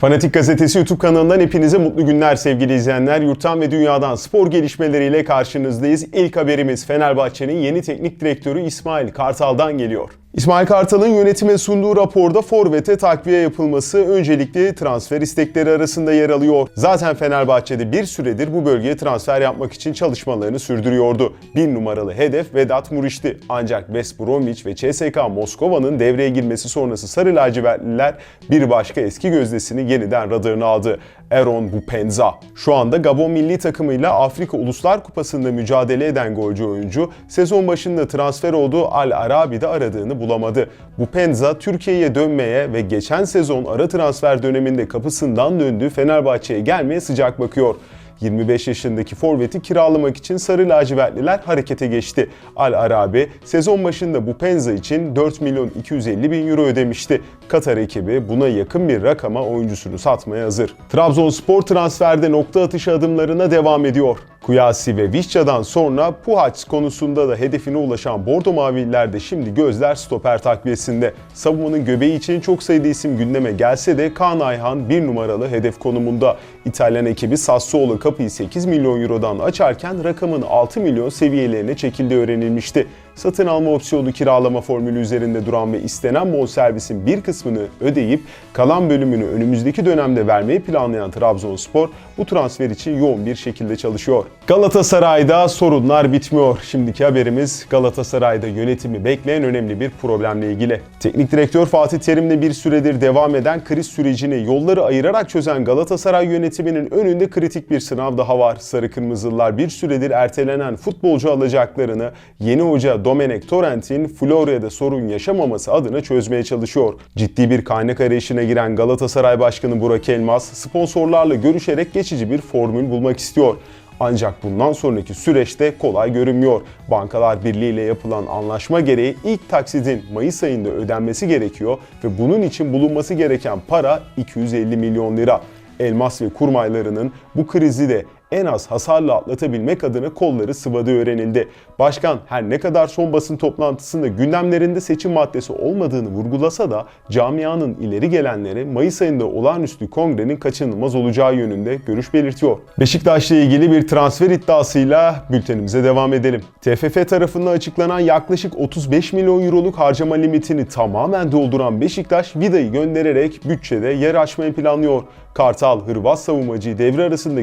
Fanatik Gazetesi YouTube kanalından hepinize mutlu günler sevgili izleyenler. Yurttan ve dünyadan spor gelişmeleriyle karşınızdayız. İlk haberimiz Fenerbahçe'nin yeni teknik direktörü İsmail Kartal'dan geliyor. İsmail Kartal'ın yönetime sunduğu raporda forvete takviye yapılması öncelikli transfer istekleri arasında yer alıyor. Zaten Fenerbahçe'de bir süredir bu bölgeye transfer yapmak için çalışmalarını sürdürüyordu. Bir numaralı hedef Vedat Muriç'ti. Ancak West Bromwich ve CSK Moskova'nın devreye girmesi sonrası Sarı lacivertliler bir başka eski gözdesini yeniden radarına aldı. Aaron Bupenza. Şu anda Gabon milli takımıyla Afrika Uluslar Kupası'nda mücadele eden golcü oyuncu sezon başında transfer olduğu Al Arabi'de aradığını bulamadı. Bupenza Türkiye'ye dönmeye ve geçen sezon ara transfer döneminde kapısından döndüğü Fenerbahçe'ye gelmeye sıcak bakıyor. 25 yaşındaki forveti kiralamak için Sarı lacivertliler harekete geçti. Al Arabi sezon başında bu Penza için 4 milyon 250 bin euro ödemişti. Katar ekibi buna yakın bir rakama oyuncusunu satmaya hazır. Trabzonspor transferde nokta atışı adımlarına devam ediyor. Kuyasi ve Vişça'dan sonra Puhaç konusunda da hedefine ulaşan Bordo Mavililer de şimdi gözler stoper takviyesinde. Savunmanın göbeği için çok sayıda isim gündeme gelse de Kaan Ayhan bir numaralı hedef konumunda. İtalyan ekibi Sassuolo kapıyı 8 milyon eurodan açarken rakamın 6 milyon seviyelerine çekildiği öğrenilmişti. Satın alma opsiyonu kiralama formülü üzerinde duran ve istenen bonservisin bir kısmını ödeyip kalan bölümünü önümüzdeki dönemde vermeyi planlayan Trabzonspor bu transfer için yoğun bir şekilde çalışıyor. Galatasaray'da sorunlar bitmiyor. Şimdiki haberimiz Galatasaray'da yönetimi bekleyen önemli bir problemle ilgili. Teknik direktör Fatih Terim'le bir süredir devam eden kriz sürecini yolları ayırarak çözen Galatasaray yönetiminin önünde kritik bir sınav daha var. Sarı Kırmızılılar bir süredir ertelenen futbolcu alacaklarını yeni hoca Domenech Torrent'in Florya'da sorun yaşamaması adına çözmeye çalışıyor. Ciddi bir kaynak arayışına giren Galatasaray Başkanı Burak Elmas sponsorlarla görüşerek geçici bir formül bulmak istiyor. Ancak bundan sonraki süreçte kolay görünmüyor. Bankalar Birliği ile yapılan anlaşma gereği ilk taksidin Mayıs ayında ödenmesi gerekiyor ve bunun için bulunması gereken para 250 milyon lira. Elmas ve kurmaylarının bu krizi de en az hasarla atlatabilmek adına kolları sıvadığı öğrenildi. Başkan her ne kadar son basın toplantısında gündemlerinde seçim maddesi olmadığını vurgulasa da camianın ileri gelenleri Mayıs ayında olağanüstü kongrenin kaçınılmaz olacağı yönünde görüş belirtiyor. Beşiktaş'la ilgili bir transfer iddiasıyla bültenimize devam edelim. TFF tarafından açıklanan yaklaşık 35 milyon euroluk harcama limitini tamamen dolduran Beşiktaş Vida'yı göndererek bütçede yer açmayı planlıyor. Kartal Hırvat savunmacıyı devre arasında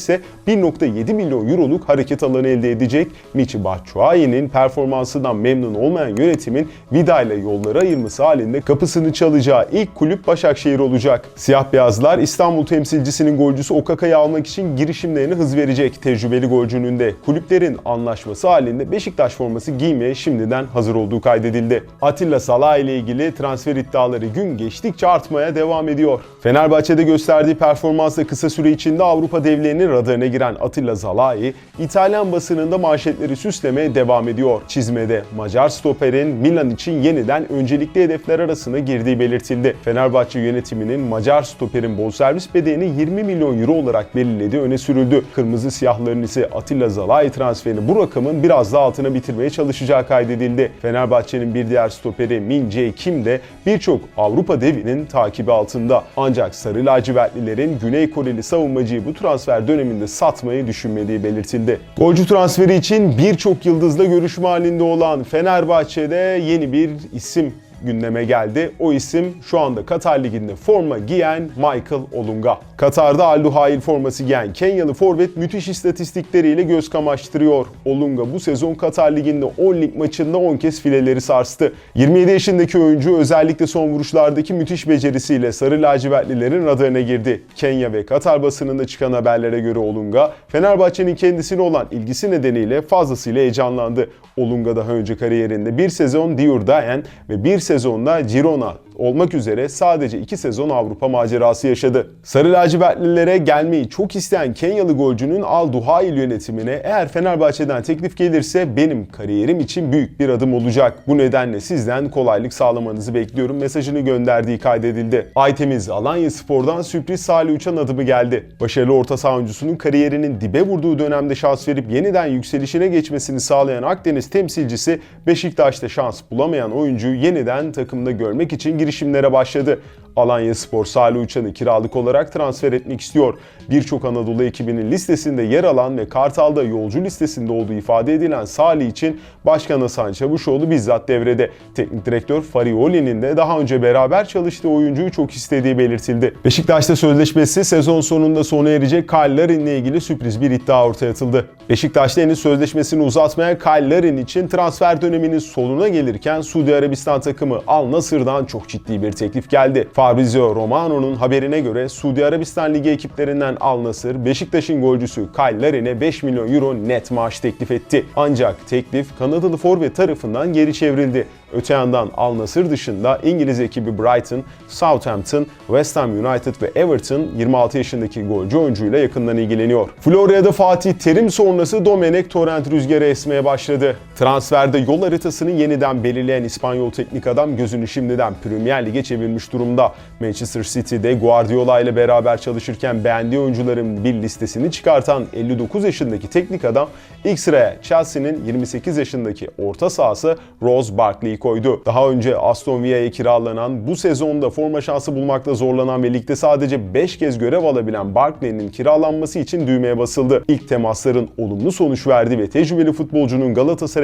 gönderebilirse 1.7 milyon euroluk hareket alanı elde edecek. Michi Batshuayi'nin performansından memnun olmayan yönetimin Vida ile yolları ayırması halinde kapısını çalacağı ilk kulüp Başakşehir olacak. Siyah beyazlar İstanbul temsilcisinin golcüsü Okaka'yı almak için girişimlerine hız verecek. Tecrübeli golcünün de kulüplerin anlaşması halinde Beşiktaş forması giymeye şimdiden hazır olduğu kaydedildi. Atilla Salah ile ilgili transfer iddiaları gün geçtikçe artmaya devam ediyor. Fenerbahçe'de gösterdiği performansla kısa süre içinde Avrupa devlerinin radarına giren Atilla Zalai, İtalyan basınında manşetleri süslemeye devam ediyor. Çizmede Macar stoperin Milan için yeniden öncelikli hedefler arasına girdiği belirtildi. Fenerbahçe yönetiminin Macar stoperin bonservis bedelini 20 milyon euro olarak belirlediği öne sürüldü. Kırmızı siyahların ise Atilla Zalai transferini bu rakamın biraz daha altına bitirmeye çalışacağı kaydedildi. Fenerbahçe'nin bir diğer stoperi Min Jae Kim de birçok Avrupa devinin takibi altında. Ancak Sarı lacivertlilerin Güney Koreli savunmacıyı bu transfer döneminde satmayı düşünmediği belirtildi. Golcü transferi için birçok yıldızla görüşme halinde olan Fenerbahçe'de yeni bir isim gündeme geldi. O isim şu anda Katar Ligi'nde forma giyen Michael Olunga. Katar'da Al Duhail forması giyen Kenyalı forvet müthiş istatistikleriyle göz kamaştırıyor. Olunga bu sezon Katar Ligi'nde 10 lig maçında 10 kez fileleri sarstı. 27 yaşındaki oyuncu özellikle son vuruşlardaki müthiş becerisiyle Sarı lacivertlilerin radarına girdi. Kenya ve Katar basınında çıkan haberlere göre Olunga, Fenerbahçe'nin kendisine olan ilgisi nedeniyle fazlasıyla heyecanlandı. Olunga daha önce kariyerinde bir sezon Dior Dayen ve bir sezonda Girona olmak üzere sadece 2 sezon Avrupa macerası yaşadı. Sarı lacivertlilere gelmeyi çok isteyen Kenyalı golcünün Al Duhail yönetimine eğer Fenerbahçe'den teklif gelirse benim kariyerim için büyük bir adım olacak. Bu nedenle sizden kolaylık sağlamanızı bekliyorum mesajını gönderdiği kaydedildi. Aytemiz Alanya Spor'dan sürpriz Salih Uçan adımı geldi. Başarılı orta saha oyuncusunun kariyerinin dibe vurduğu dönemde şans verip yeniden yükselişine geçmesini sağlayan Akdeniz temsilcisi Beşiktaş'ta şans bulamayan oyuncuyu yeniden takımda görmek için girişimlere başladı. Alanya Spor Salih Uçan'ı kiralık olarak transfer etmek istiyor. Birçok Anadolu ekibinin listesinde yer alan ve Kartal'da yolcu listesinde olduğu ifade edilen Salih için Başkan Hasan Çavuşoğlu bizzat devrede. Teknik direktör Farioli'nin de daha önce beraber çalıştığı oyuncuyu çok istediği belirtildi. Beşiktaş'ta sözleşmesi sezon sonunda sona erecek Kyle Larin ile ilgili sürpriz bir iddia ortaya atıldı. Beşiktaş'ta henüz sözleşmesini uzatmayan Kyle Larin için transfer döneminin sonuna gelirken Suudi Arabistan takımı Al Nasır'dan çok ciddi bir teklif geldi. Fabrizio Romano'nun haberine göre Suudi Arabistan Ligi ekiplerinden Al Nasır, Beşiktaş'ın golcüsü Kyle Larin'e 5 milyon euro net maaş teklif etti. Ancak teklif Kanadalı forvet tarafından geri çevrildi. Öte yandan Al Nassr dışında İngiliz ekibi Brighton, Southampton, West Ham United ve Everton 26 yaşındaki golcü oyuncuyla yakından ilgileniyor. Florya'da Fatih Terim sonrası Domenech Torrent rüzgarı esmeye başladı. Transferde yol haritasını yeniden belirleyen İspanyol teknik adam gözünü şimdiden Premier Lig'e çevirmiş durumda. Manchester City'de Guardiola ile beraber çalışırken beğendiği oyuncuların bir listesini çıkartan 59 yaşındaki teknik adam ilk sıraya Chelsea'nin 28 yaşındaki orta sahası Rose Barkley'i koydu. Daha önce Aston Villa'ya kiralanan, bu sezonda forma şansı bulmakta zorlanan ve ligde sadece 5 kez görev alabilen Barkley'nin kiralanması için düğmeye basıldı. İlk temasların olumlu sonuç verdi ve tecrübeli futbolcunun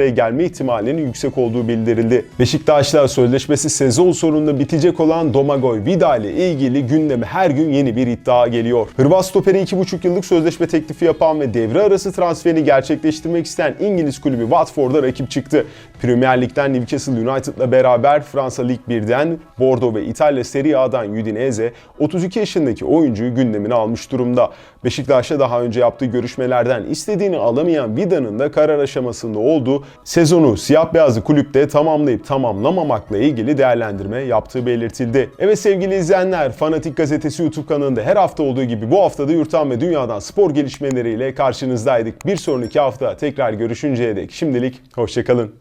Galatasaray'a gelme ihtimalinin yüksek olduğu bildirildi. Beşiktaş'la sözleşmesi sezon sonunda bitecek olan Domagoj Vida ile ilgili gündeme her gün yeni bir iddia geliyor. Hırvat stoperi 2,5 yıllık sözleşme teklifi yapan ve devre arası transferini gerçekleştirmek isteyen İngiliz kulübü Watford'a rakip çıktı. Premier Lig'den Newcastle United'la beraber Fransa Lig 1'den Bordeaux ve İtalya Serie A'dan Udinese 32 yaşındaki oyuncuyu gündemine almış durumda. Beşiktaş'ta daha önce yaptığı görüşmelerden istediğini alamayan Vida'nın da karar aşamasında olduğu sezonu siyah beyazlı kulüpte tamamlayıp tamamlamamakla ilgili değerlendirme yaptığı belirtildi. Evet sevgili izleyenler Fanatik Gazetesi YouTube kanalında her hafta olduğu gibi bu haftada yurttan ve dünyadan spor gelişmeleriyle karşınızdaydık. Bir sonraki hafta tekrar görüşünceye dek şimdilik hoşçakalın.